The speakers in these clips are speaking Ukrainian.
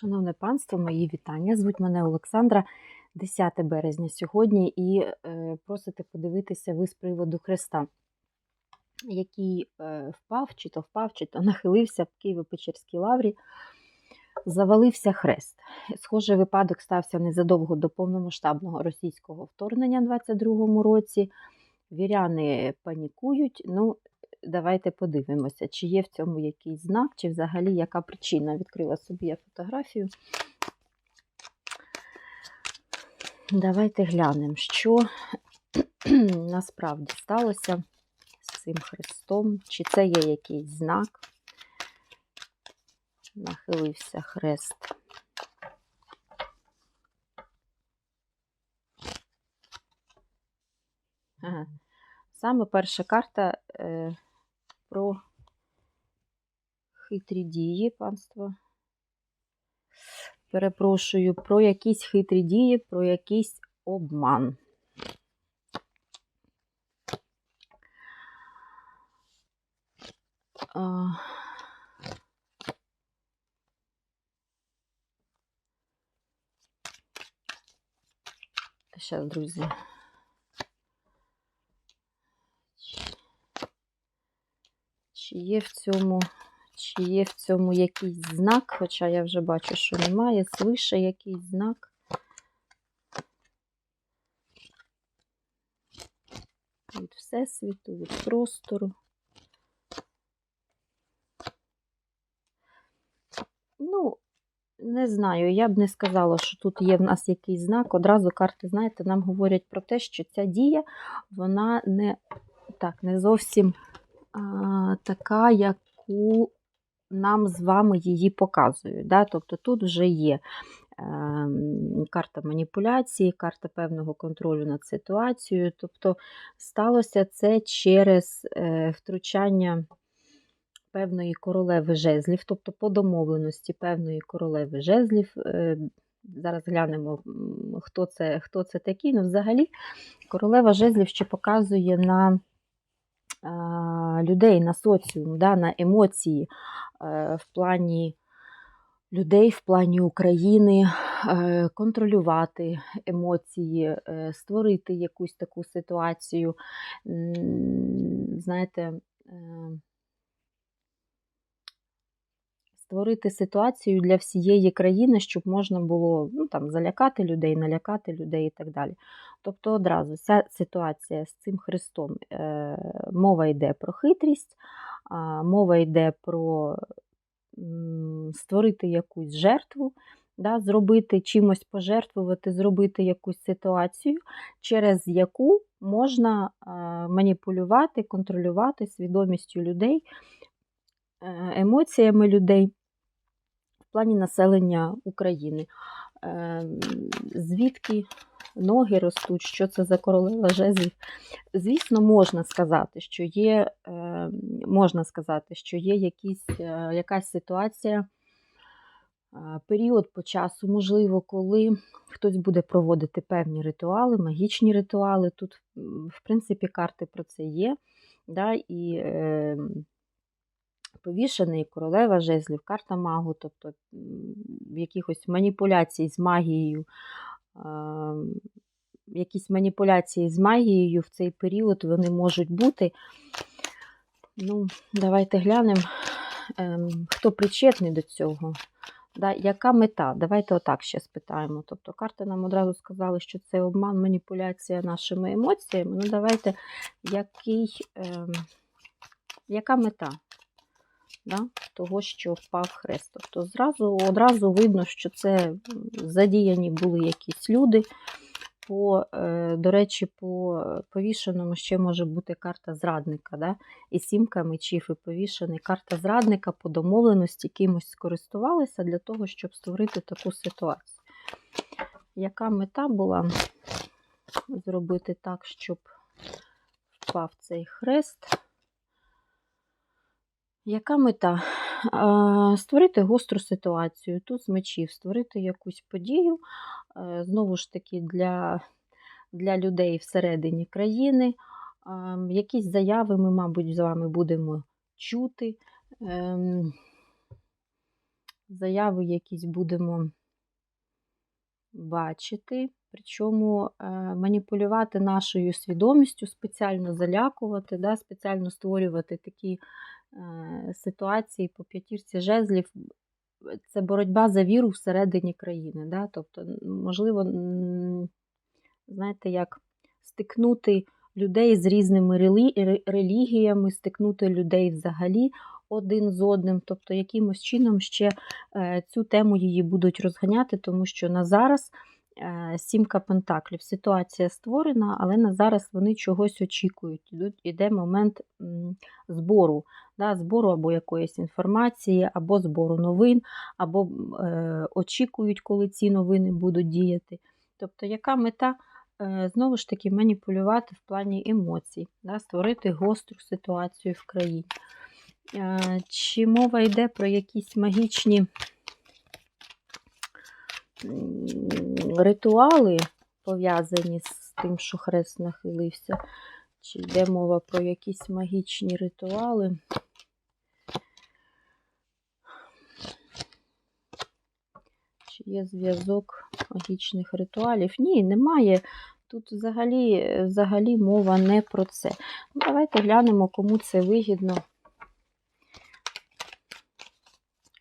Шановне панство, мої вітання. Звуть мене Олександра, 10 березня сьогодні, і е, просите подивитися ви з приводу Христа, який е, впав, чи то впав, чи то нахилився в Києво-Печерській лаврі, завалився хрест. Схожий випадок стався незадовго до повномасштабного російського вторгнення у 22-му році. Віряни панікують. Ну, давайте подивимося, чи є в цьому якийсь знак, чи взагалі яка причина. Відкрила собі я фотографію. Давайте глянемо, що насправді сталося з цим хрестом, чи це є якийсь знак. Нахилився хрест. Саме перша карта е, про хитрі дії, панство. Перепрошую, про якісь хитрі дії, про якийсь обман. А... Зараз, друзі. Чи є в цьому, чи є в цьому якийсь знак, хоча я вже бачу, що немає, свише якийсь знак. Від Всесвіту, від простору. Ну, не знаю, я б не сказала, що тут є в нас якийсь знак. Одразу карти, знаєте, нам говорять про те, що ця дія, вона не так, не зовсім а, така, яку нам з вами її показують. Да? Тобто тут вже є е, карта маніпуляції, карта певного контролю над ситуацією. Тобто сталося це через е, втручання певної королеви жезлів, тобто по домовленості певної королеви жезлів. Е, Зараз глянемо, хто це хто це такий. Ну, взагалі, королева жезлів ще показує на людей, на соціум, да, на емоції в плані людей, в плані України, контролювати емоції, е, створити якусь таку ситуацію. Знаєте, е, створити ситуацію для всієї країни, щоб можна було ну, там, залякати людей, налякати людей і так далі. Тобто одразу ця ситуація з цим Христом е, мова йде про хитрість, мова йде про створити якусь жертву, да, зробити чимось пожертвувати, зробити якусь ситуацію, через яку можна е, маніпулювати, контролювати свідомістю людей, е, емоціями людей в плані населення України. Звідки ноги ростуть, що це за королева жезлів. Звісно, можна сказати, що є е, можна сказати, що є якісь, е, якась ситуація, період по часу, можливо, коли хтось буде проводити певні ритуали, магічні ритуали. Тут, в принципі, карти про це є. Да, і е, Повішений королева жезлів, карта магу, тобто якихось маніпуляцій з магією, якісь маніпуляції з магією в цей період вони можуть бути. Ну, Давайте глянемо, ем, хто причетний до цього. Да, Яка мета? Давайте отак ще спитаємо. Тобто карти нам одразу сказали, що це обман, маніпуляція нашими емоціями. Ну, давайте, який, ем, яка мета? Да, того, що впав хрест. Тобто зразу, одразу видно, що це задіяні були якісь люди. По, е, До речі, по повішеному ще може бути карта зрадника. Да? І сімка мечів, і повішений. Карта зрадника по домовленості кимось скористувалися для того, щоб створити таку ситуацію. Яка мета була зробити так, щоб впав цей хрест? Яка мета? Створити гостру ситуацію, тут з мечів, створити якусь подію, е, знову ж таки, для для людей всередині країни. Якісь заяви ми, мабуть, з вами будемо чути. Ем, заяви якісь будемо бачити. Причому е, маніпулювати нашою свідомістю, спеціально залякувати, да, спеціально створювати такі ситуації по п'ятірці жезлів. Це боротьба за віру всередині країни. Да? Тобто, можливо, знаєте, як стикнути людей з різними релігіями, стикнути людей взагалі один з одним, тобто якимось чином ще е, цю тему її будуть розганяти, тому що на зараз. Е, сімка Пентаклів. Ситуація створена, але на зараз вони чогось очікують. Тут Іде момент збору, да, збору або якоїсь інформації, або збору новин, або е, очікують, коли ці новини будуть діяти. Тобто, яка мета? Е, знову ж таки, маніпулювати в плані емоцій, да, створити гостру ситуацію в країні. Е, чи мова йде про якісь магічні ритуали, пов'язані з тим, що хрест нахилився, чи йде мова про якісь магічні ритуали? Чи є зв'язок магічних ритуалів? Ні, немає. Тут взагалі взагалі мова не про це. Ну, Давайте глянемо, кому це вигідно.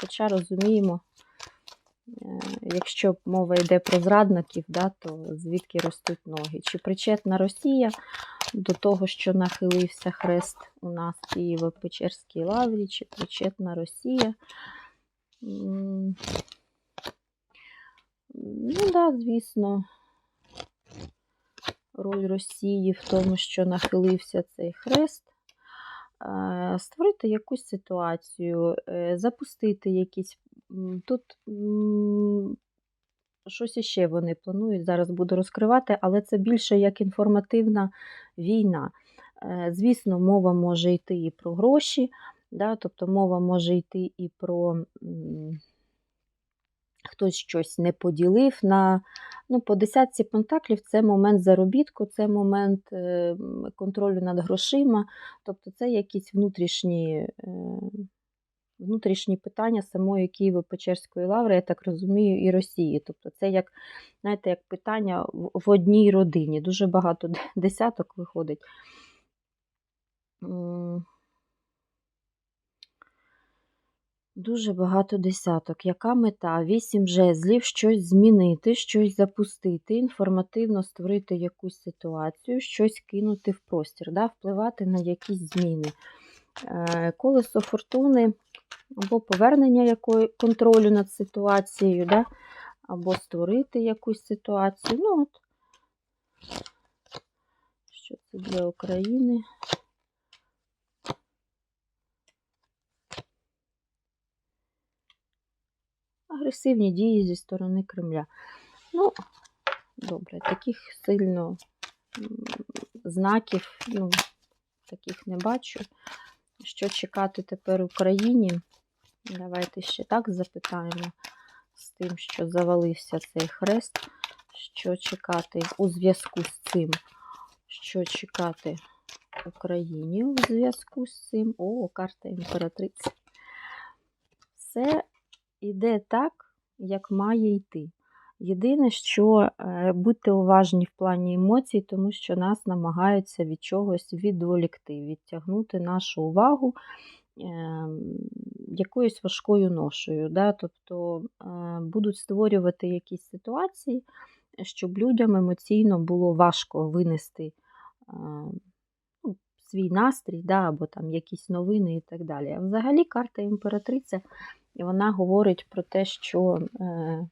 Хоча розуміємо, якщо мова йде про зрадників, да, то звідки ростуть ноги? Чи причетна Росія до того, що нахилився хрест у нас в Києво-Печерській лаврі, чи причетна Росія? Ну да, звісно, роль Росії в тому, що нахилився цей хрест. Створити якусь ситуацію, е, запустити якісь. Тут щось іще вони планують, зараз буду розкривати, але це більше як інформативна війна. Е, звісно, мова може йти і про гроші, да, тобто мова може йти і про хтось щось не поділив. на, ну, По десятці пентаклів це момент заробітку, це момент е, контролю над грошима, тобто це якісь внутрішні е, внутрішні питання самої Києво-Печерської лаври, я так розумію, і Росії. Тобто це як знаєте, як питання в одній родині. Дуже багато десяток виходить. Дуже багато десяток. Яка мета? Вісім жезлів, щось змінити, щось запустити, інформативно створити якусь ситуацію, щось кинути в простір, да? впливати на якісь зміни. Е, колесо фортуни або повернення якої, контролю над ситуацією, да? або створити якусь ситуацію. Ну от, Що це для України? агресивні дії зі сторони Кремля. Ну, добре, таких сильно знаків, ну, таких не бачу. Що чекати тепер Україні? Давайте ще так запитаємо з тим, що завалився цей хрест. Що чекати у зв'язку з цим? Що чекати Україні у зв'язку з цим? О, карта імператриці. Все йде так, як має йти. Єдине, що е, будьте уважні в плані емоцій, тому що нас намагаються від чогось відволікти, відтягнути нашу увагу ем, якоюсь важкою ношою. Да? Тобто е, будуть створювати якісь ситуації, щоб людям емоційно було важко винести ем, ну, свій настрій, да? або там якісь новини і так далі. А взагалі карта імператриця вона говорить про те, що е,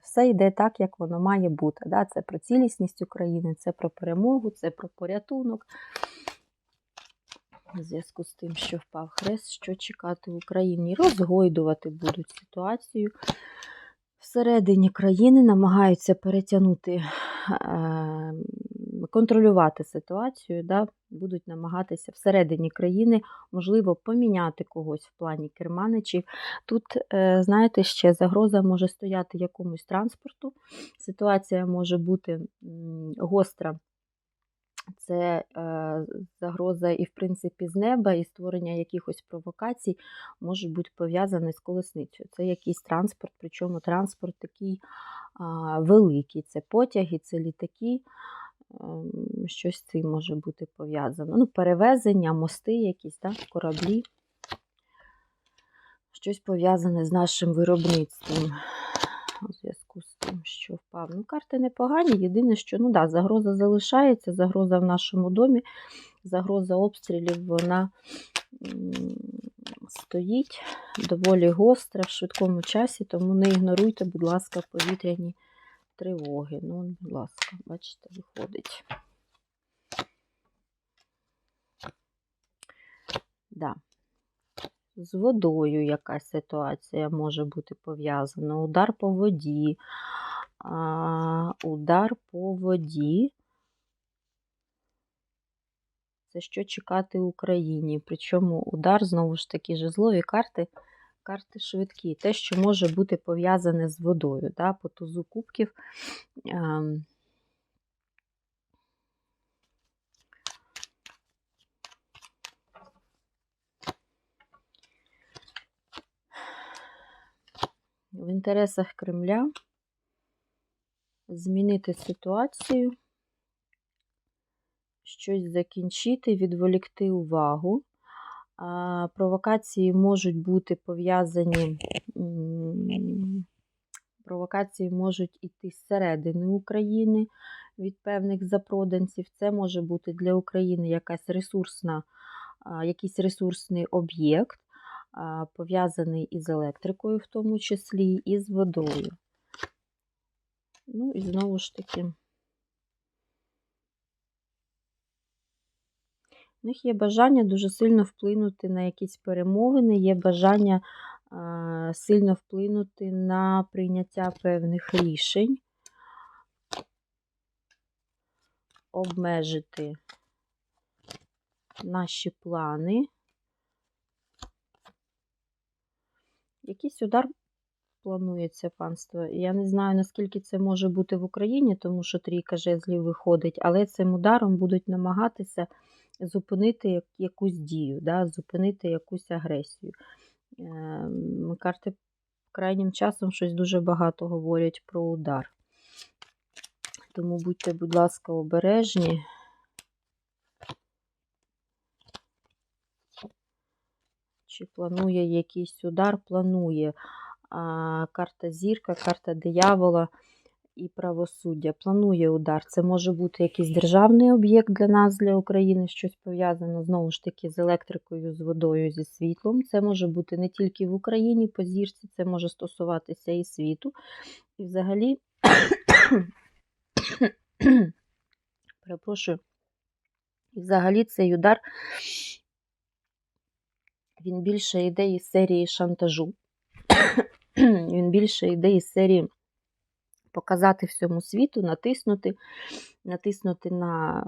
все йде так, як воно має бути. Да? Це про цілісність України, це про перемогу, це про порятунок. У зв'язку з тим, що впав хрест, що чекати в Україні, розгойдувати будуть ситуацію. Всередині країни намагаються перетягнути е, контролювати ситуацію, да, будуть намагатися всередині країни, можливо, поміняти когось в плані керманичів. Тут, е, знаєте, ще загроза може стояти якомусь транспорту. Ситуація може бути гостра Це е, загроза і, в принципі, з неба, і створення якихось провокацій можуть бути пов'язані з колесницею. Це якийсь транспорт, причому транспорт такий а, великий. Це потяги, це літаки. Ем, Щось цим може бути пов'язано. Ну, перевезення, мости якісь, так, кораблі. Щось пов'язане з нашим виробництвом у зв'язку з тим, що впав. Ну, карти непогані. Єдине, що ну да, загроза залишається, загроза в нашому домі, загроза обстрілів, вона стоїть доволі гостра в швидкому часі, тому не ігноруйте, будь ласка, повітряні тривоги. Ну, будь ласка, бачите, виходить. Да. З водою якась ситуація може бути пов'язана. Удар по воді. А, удар по воді. Це що чекати Україні. Причому удар, знову ж таки, жезлові карти, карти швидкі. Те, що може бути пов'язане з водою. Да? По тузу кубків. ем, в інтересах Кремля змінити ситуацію, щось закінчити, відволікти увагу. Провокації можуть бути пов'язані, провокації можуть іти зсередини України від певних запроданців. Це може бути для України якась ресурсна, якийсь ресурсний об'єкт, пов'язаний із електрикою, в тому числі, і з водою. Ну і знову ж таки, в них є бажання дуже сильно вплинути на якісь перемовини, є бажання сильно вплинути на прийняття певних рішень, обмежити наші плани. Якийсь удар планується панство. Я не знаю, наскільки це може бути в Україні, тому що трійка жезлів виходить, але цим ударом будуть намагатися зупинити якусь дію, да, зупинити якусь агресію. Ем, Карти крайнім часом щось дуже багато говорять про удар. Тому будьте, будь ласка, обережні. Чи планує якийсь удар? Планує. А, Карта зірка, карта диявола і правосуддя. Планує удар. Це може бути якийсь державний об'єкт для нас, для України, щось пов'язане знову ж таки з електрикою, з водою, зі світлом. Це може бути не тільки в Україні по зірці, це може стосуватися і світу. І взагалі, перепрошую, і взагалі цей удар. Він більше йде із серії шантажу. Він більше йде із серії показати всьому світу, натиснути, натиснути на,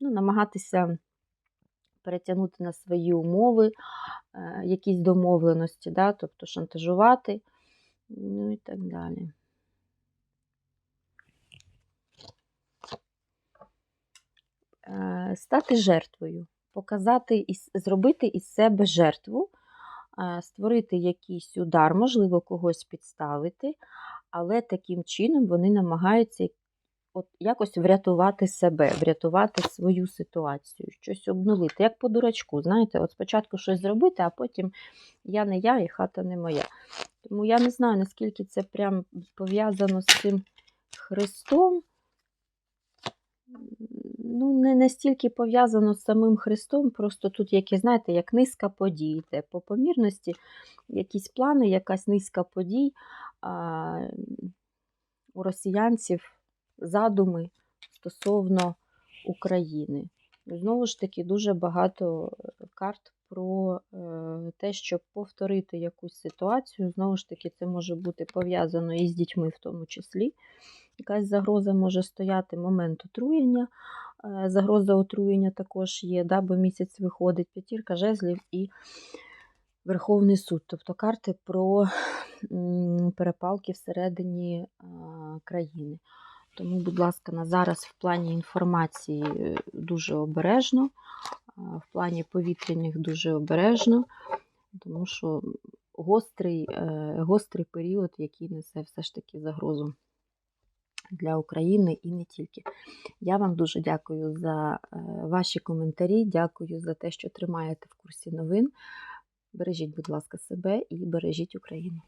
ну, намагатися перетягнути на свої умови, якісь домовленості, да? тобто шантажувати, ну і так далі. Стати жертвою показати, зробити із себе жертву, створити якийсь удар, можливо, когось підставити, але таким чином вони намагаються от якось врятувати себе, врятувати свою ситуацію, щось обнулити, як по дурачку. Знаєте, от спочатку щось зробити, а потім я не я і хата не моя. Тому я не знаю, наскільки це прям пов'язано з цим Христом ну, не настільки пов'язано з самим Христом, просто тут, як, знаєте, як низка подій. По помірності якісь плани, якась низка подій у росіянців задуми стосовно України. Знову ж таки, дуже багато карт про е, те, щоб повторити якусь ситуацію. Знову ж таки, це може бути пов'язано і з дітьми, в тому числі. Якась загроза може стояти момент отруєння. Е, загроза отруєння також є, да, бо місяць виходить п'ятірка жезлів і Верховний суд, тобто карти про перепалки всередині країни. Тому, будь ласка, на зараз в плані інформації е, дуже обережно, в плані повітряних дуже обережно, тому що гострий, е, гострий період, який несе все ж таки загрозу для України і не тільки. Я вам дуже дякую за е, ваші коментарі, дякую за те, що тримаєте в курсі новин. Бережіть, будь ласка, себе і бережіть Україну.